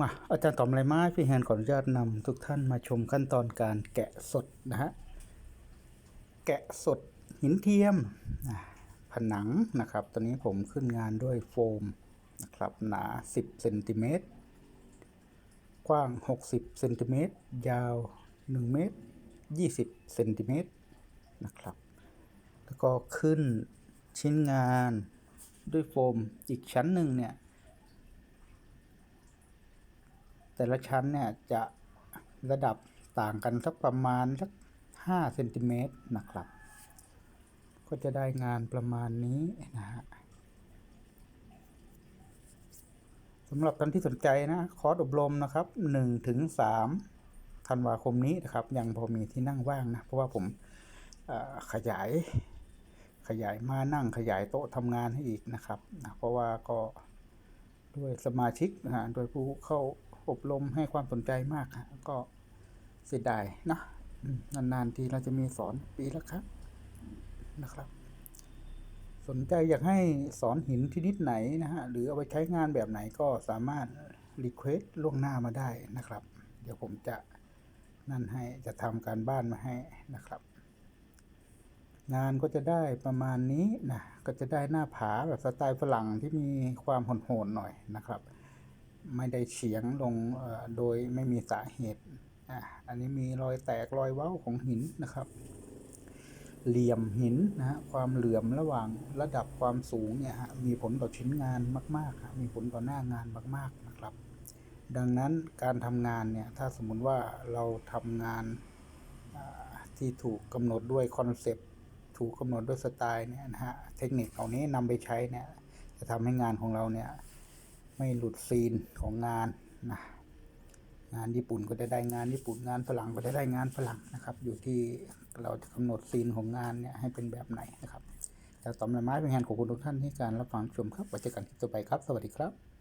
มาอาจารย์ตอมไรไม้พี่แฮนขออนุญาตนำทุกท่านมาชมขั้นตอนการแกะสดนะฮะแกะสดหินเทียมผนังนะครับ ตอนนี้ผมขึ้นงานด้วยโฟมนะครับหนา 10เซนติเมตรกว้าง 60เซนติเมตรยาว 1 เมตร 20เซนติเมตรนะครับ แล้วก็ขึ้นชิ้นงานด้วยโฟมอีกชั้นหนึ่งเนี่ย แต่ละชั้นเนี่ยจะระดับต่างกันสักประมาณสักห้าเซนติเมตรนะครับ ก็จะได้งานประมาณนี้นะฮะสำหรับท่านที่สนใจนะคอร์สอบรมนะครับ1ถึง3ธันวาคมนี้นะครับ ยังพอมีที่นั่งว่างนะ เพราะว่าผมขยายขยายมานั่งขยายโต๊ะทำงานให้อีกนะครับนะเพราะว่าก็ด้วยสมาชิกนะฮะโดยผู้เข้า อบรมให้ความสนใจมากก็เสียดายนะนานๆทีเราจะมีสอนปีละครั้งนะครับ สนใจอยากให้สอนหินชนิดไหนนะฮะหรือเอาไปใช้งานแบบไหนก็สามารถรีเควสล่วงหน้ามาได้นะครับ เดี๋ยวผมจะนั่นให้จะทำการบ้านมาให้นะครับ งานก็จะได้ประมาณนี้นะก็จะได้หน้าผาแบบสไตล์ฝรั่งที่มีความโหดๆหน่อยนะครับ ไม่ได้เฉียงลงโดยไม่มีสาเหตุอะอันนี้มีรอยแตกรอยเว้าของหินนะครับ เหลี่ยมหินนะฮะความเหลื่อมระหว่างระดับความสูงเนี่ยฮะมีผลต่อชิ้นงานมากๆมีผลต่อหน้างานมากๆนะครับ ดังนั้นการทำงานเนี่ยถ้าสมมุติว่าเราทำงานที่ถูกกำหนดด้วยคอนเซปต์ถูกกำหนดด้วยสไตล์เนี่ยนะฮะเทคนิคเหล่านี้นำไปใช้เนี่ยจะทำให้งานของเราเนี่ย ไม่หลุดซีนของงานนะงานญี่ปุ่นก็จะได้งานญี่ปุ่นงานฝรั่งก็จะได้งานฝรั่งนะครับ อยู่ที่เราจะกำหนดซีนของงานเนี่ยให้เป็นแบบไหนนะครับจากตอมละไม้เป็นงานของคุณทุกท่านที่การรับฟังชมครับไว้เจอกันคลิปต่อไปครับ สวัสดีครับ